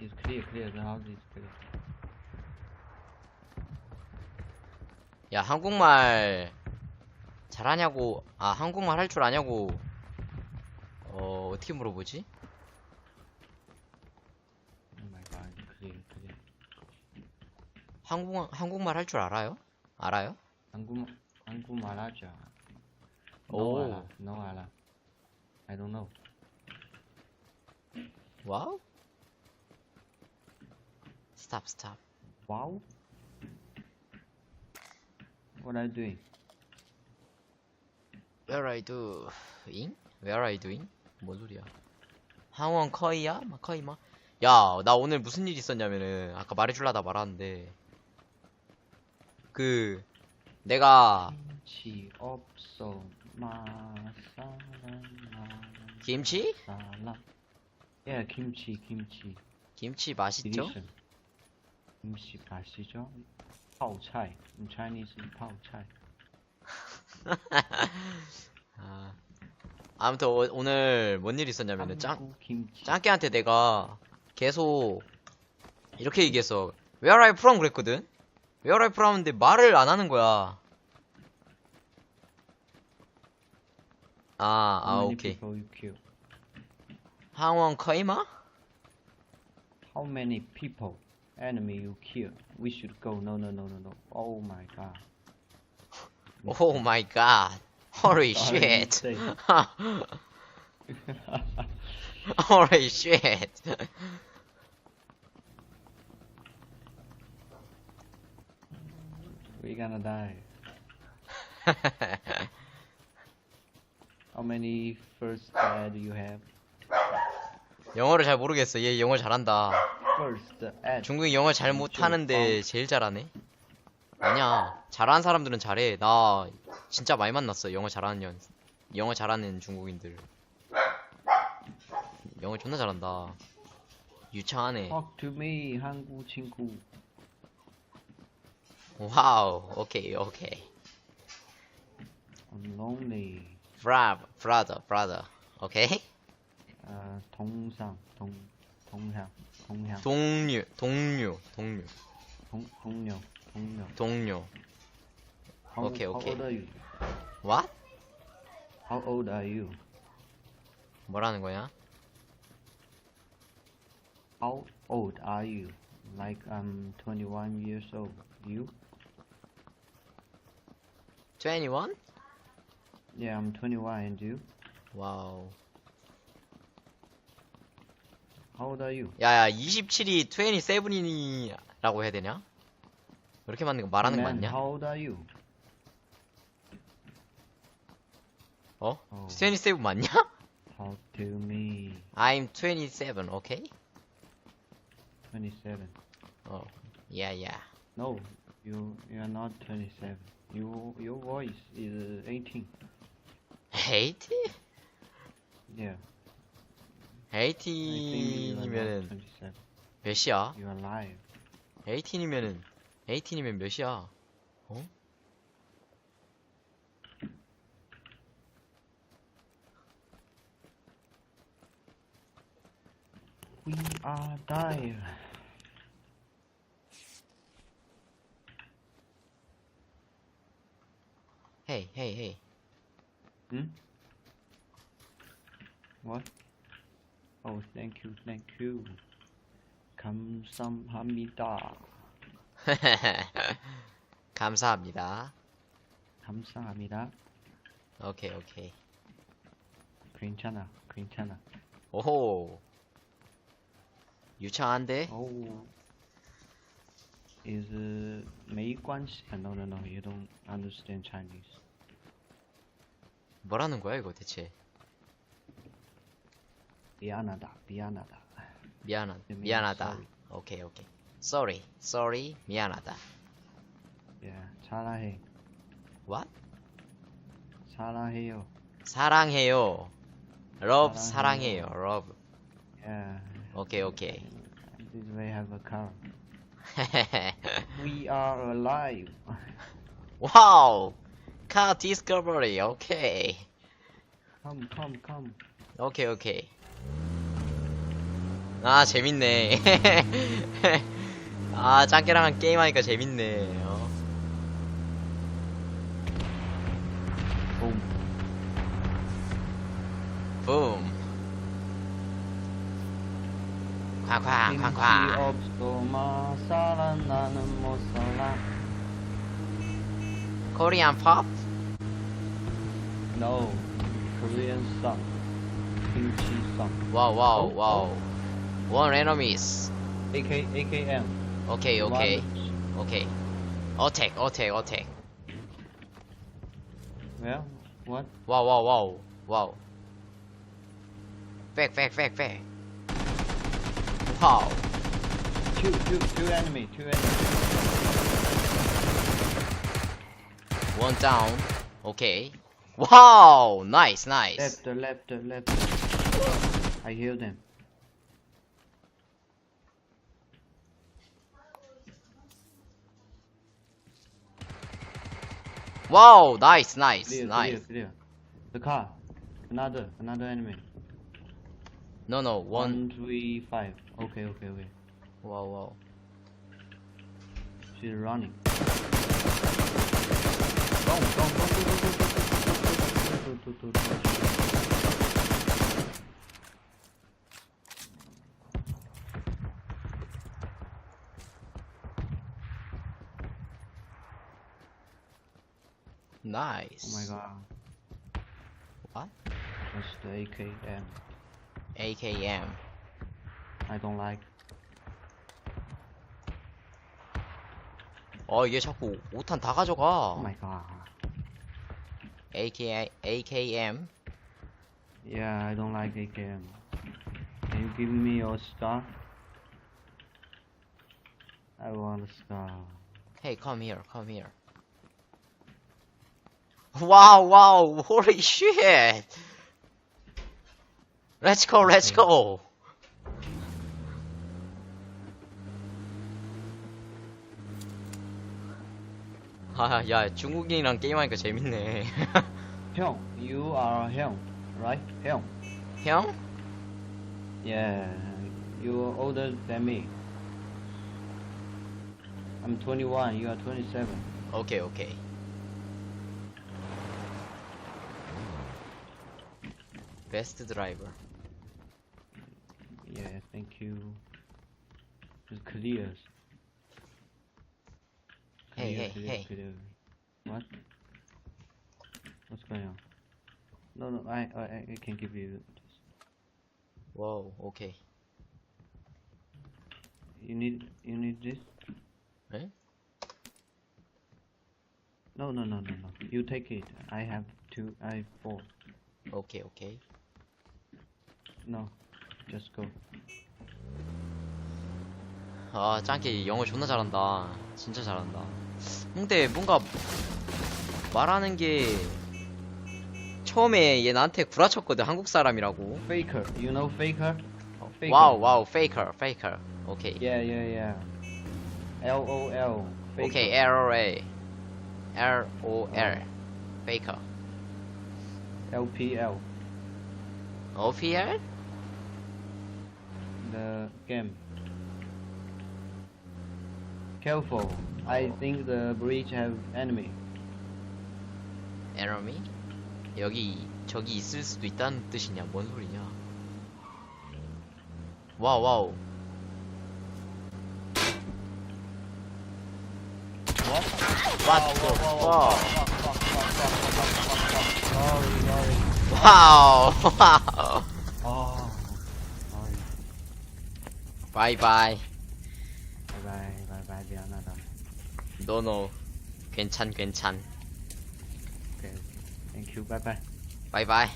It's clear, clear. The house is clear. 야, 한국말 잘하냐고, 아, 한국말 할 줄 아냐고, 어, 어떻게 물어보지? Oh my god, clear, clear. 한국, 한국말 할 줄 알아요? 알아요? 한국 한국말 하죠. 오. No 알아. No 알아. I don't know. 와우? 스 탑, 스탑. Wow. What are you doing? Where are you doing? Where are you doing? 뭔 소리야? 항원 커이야? 막 커이 막. 야, 나 오늘 무슨 일 있었냐면은 아까 말해줄라다 말았는데 그 내가 김치 없어 마사라 김치? Yeah, 김치, 김치. 김치 맛있죠? Delicious. 음식 아시죠? 파오차이. 음, Chinese 파오차이. 아, 아무튼 오, 오늘 뭔 일 있었냐면 짱짱깨한테 내가 계속 이렇게 얘기했어. Where are you from? 그랬거든. Where are you from? 근데 말을 안 하는 거야. 아, 아 오케이. How many people? Enemy you kill? We should go. No, no, no, no, no. Oh my god. Oh my god. Holy shit. Holy shit. We're gonna die. How many first ad you have? 영어를 잘 모르겠어. 얘 영어 잘한다. 중국이 영어 잘 못하는데 제일 잘하네? 아니야. 잘하는 사람들은 잘해. 나 진짜 많이 만났어. 영어 잘하는 년. 영어 잘하는 중국인들. 영어 존나 잘한다. 유창하네. Talk to me, 한국 친구. 와우. 오케이, 오케이. I'm lonely. 브라, 브라더, 브라더. 오케이? 아, 동상, 동, 동향, 동향, 동료, 동료, 동료, 동, 동료, 동료. 동료. How, Okay, how okay. old are you? What? How old are you? 뭐라는 거야? How old are you? Like I'm 21 years old. You? 21? Yeah, I'm 21 and you? 와우. How old are you? 야야 27이 27이라고 해야 되냐? 이렇게 맞는 거 말하는 거 Man, 맞냐? How old are you? 어? 어. 27 맞냐? Talk to me. I'm 27, okay? 27. 어, yeah, yeah. No, you you are not 27. You your voice is 18. 80? Yeah. I think you are not 18이면은 27. 몇이야? You are lying. 18이면은 18이면 몇이야? 어? We are dying. Hey, hey, hey. Hmm? What? Oh, thank you, thank you. 감사합니다. 감사합니다. 감사합니다. 오케이, 오케이. 괜찮아, 괜찮아. 오호. 유창한데? Oh, is uh, 没关系. No, no, no. You don't understand Chinese. 뭐라는 거야, 이거 대체? 미안하다, 미안하다. 미안하, You mean 미안하다. sorry. 오케이, 오케이. Sorry, sorry, 미안하다. Yeah, 사랑해, What? 사랑해요. 사랑해요. Love, 사랑해요. 사랑해요. Love. Yeah. 오케이, 오케이. This way have a car. We are alive. 와우! car discovery. 오케이. Come, come, come. 오케이, 오케이. 아 재밌네 아 짱깨랑 게임하니까 재밌네 어. Boom. 붐 쾅쾅 쾅쾅 없어 마사라 나는 못 살아. 코리안 팝? No. Korean song. 김치 song. 와우 와우 어? 와우 One enemies. AK AKM. Okay, okay. Okay. I'll take, I'll take, I'll take. Yeah, what? Wow, wow, wow, wow. Back, back, back, back. Wow. Two, two, two enemy, two enemy. One down. Okay. Wow, nice, nice. Left, left, left. I healed them. 와우 나이스 나이스 Clear, 나이스 clear, clear. The car. Another, another enemy. 노노 원 One, three, five. Okay, okay, okay. 와우 와우 She's running. Go, go, go, go, go, go, go, go, go, go, go, go, go. 나이스 Oh my god. What? That's the AKM. AKM I don't like. 어 얘 자꾸 5탄 다 가져가 Oh my god. AK, AKM Yeah, I don't like AKM. Can you give me a star? I want a star. Hey come here come here 와우 와우 holy shit Let's go let's go 아야 중국인이랑 게임하니까 재밌네 형, you are 형, right? 형. 형? Yeah, you're older than me. I'm 21, you are 27. 오케 Best driver. Yeah, thank you. Careers. Hey, hey, hey. What? What's going on? No, no, I, I, I can give you this. Whoa, okay. You need, you need this? Eh? No, no, no, no, no. You take it. I have two, I have four. Okay, okay. No, just go. 아 짱깨 영어 존나 잘한다 진짜 잘한다 근데 뭔가 말하는 게 처음에 얘 나한테 구라쳤거든 한국 사람이라고 Faker, you know Faker? Faker. 와우 와우 페이커 페이커 오케이 Yeah, yeah, yeah. L O L. Faker. 오케이 LOA LOL 페이커 L P L. OPL? The game. Careful. I think the bridge have enemy. 에너미? 여기 저기 있을 수도 있다는 뜻이냐 뭔 소리냐 와우 와우? 와우 sorry. 와우 와우 바이바이 바이바이 바이바이 미안하다. 노노 괜찮 괜찮. 땡큐 바이바이 바이바이